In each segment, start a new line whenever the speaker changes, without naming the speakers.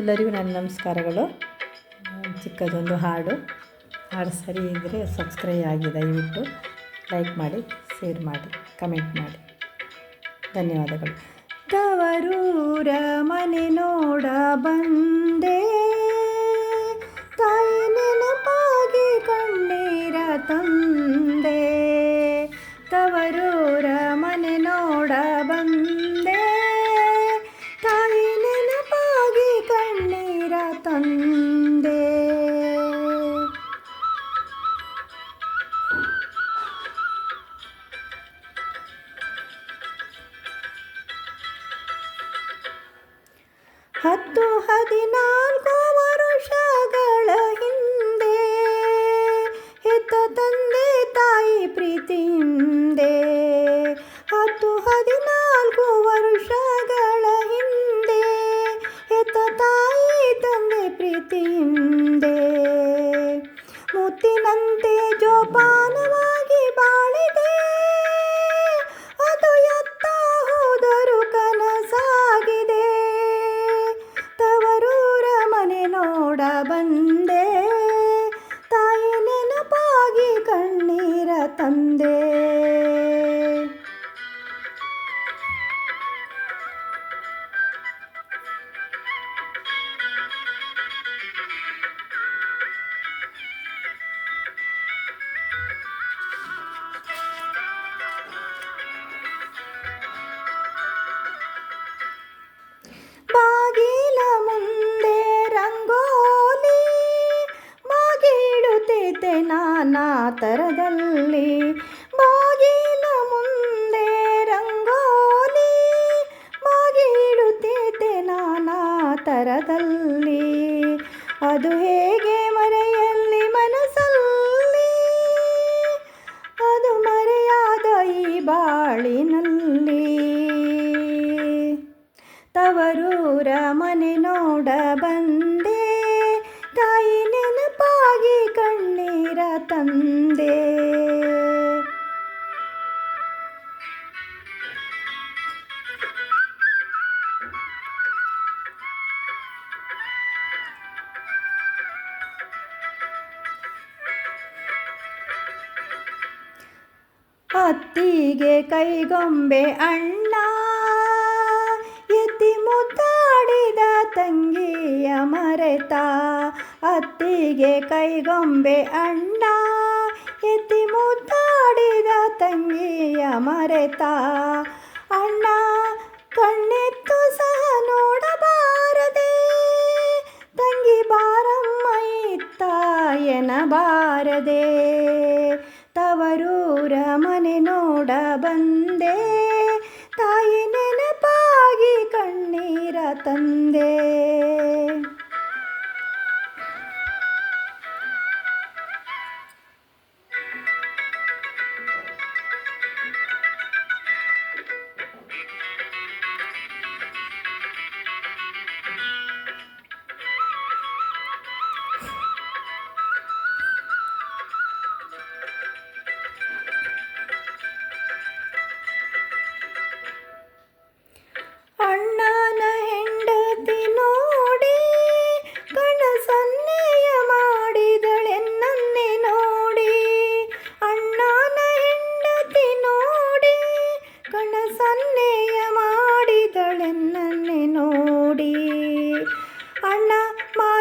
ಎಲ್ಲರಿಗೂ ನನ್ನ ನಮಸ್ಕಾರಗಳು. ಚಿಕ್ಕದೊಂದು ಹಾಡು. ಹಾಡು ಸರಿ ಇದ್ದರೆ ಸಬ್ಸ್ಕ್ರೈಬ್ ಆಗಿ ದಯವಿಟ್ಟು ಲೈಕ್ ಮಾಡಿ ಶೇರ್ ಮಾಡಿ ಕಮೆಂಟ್ ಮಾಡಿ. ಧನ್ಯವಾದಗಳು. ತವರೂರ ಮನೆ ನೋಡ ಬಂದೆ. ತಂದೆ ಹತ್ತು ಹದಿನಾಲ್ಕು ಮುತ್ತಿನಂತೆ ಜೋಪಾನವಾಗಿ ಬಾಳಿದೆ. ಅದು ಎತ್ತ ಹೋದರು ಕನಸಾಗಿದೆ. ತವರೂರ ಮನೆ ನೋಡ ಬಂದೆ ಬಂದೆ. ತಾಯಿ ನೆನಪಾಗಿ ಕಣ್ಣೀರ ತಂದೆ. ಅತ್ತಿಗೆ ಕೈಗೊಂಬೆ ಅಣ್ಣ. ತಂಗಿಯ ಮರೆತ ಅತ್ತಿಗೆ ಕೈಗೊಂಬೆ ಅಣ್ಣ ಎತ್ತಿ ಮುದ್ದಾಡಿದ ತಂಗಿಯ ಮರೆತ. ಕಣ್ಣೀರ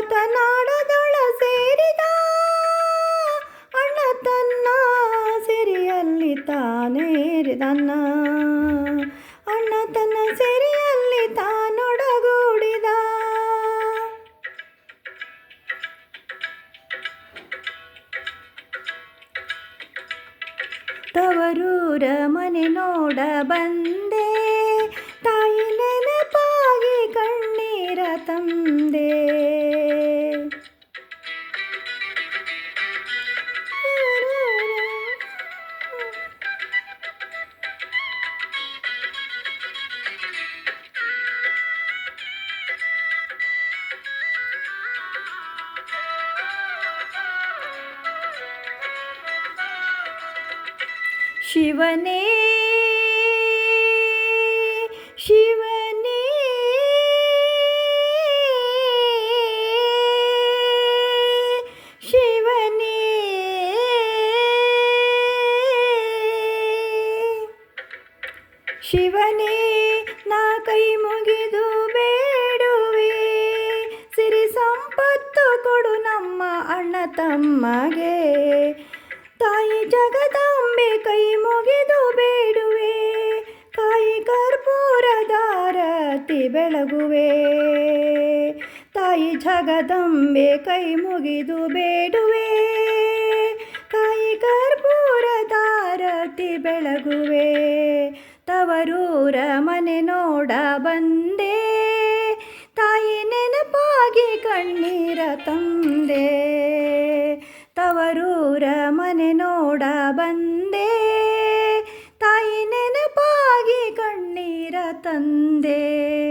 ಮಾತನಾಡದೊಳ ಸೇರಿದ. ಅಣ್ಣ ತನ್ನ ಸಿರಿಯಲ್ಲಿ ತಾನೇರಿದನ್ನ ಅಣ್ಣ ತನ್ನ ಸಿರಿಯಲ್ಲಿ ತಾನೊಡಗೂಡಿದ. ತವರೂರ ಮನೆ ನೋಡ ಬಂದೆ. ಶಿವನೇ ಶಿವನೇ. ಶಿವನೇ. ನಾ ಕೈ ಮುಗಿದು ಬೇಡುವೆ. ಕೊಡು ನಮ್ಮ ಅಣ್ಣ ತಮ್ಮಗೆ. ತಾಯಿ ಜಗದ ಜಗದಂಬೆ ಕೈ ಮುಗಿದು ಬೇಡುವೆ. ಕಾಯಿ ಕರ್ಪೂರದಾರತಿ ಬೆಳಗುವೆ. ತವರೂರ ಮನೆ ನೋಡ ಬಂದೆ. ತಾಯಿ ನೆನಪಾಗಿ ಕಣ್ಣೀರ ತಂದೆ. ತವರೂರ ಮನೆ ನೋಡ ಬಂದೆ. ತಾಯಿ ನೆನಪಾಗಿ ಕಣ್ಣೀರ ತಂದೆ.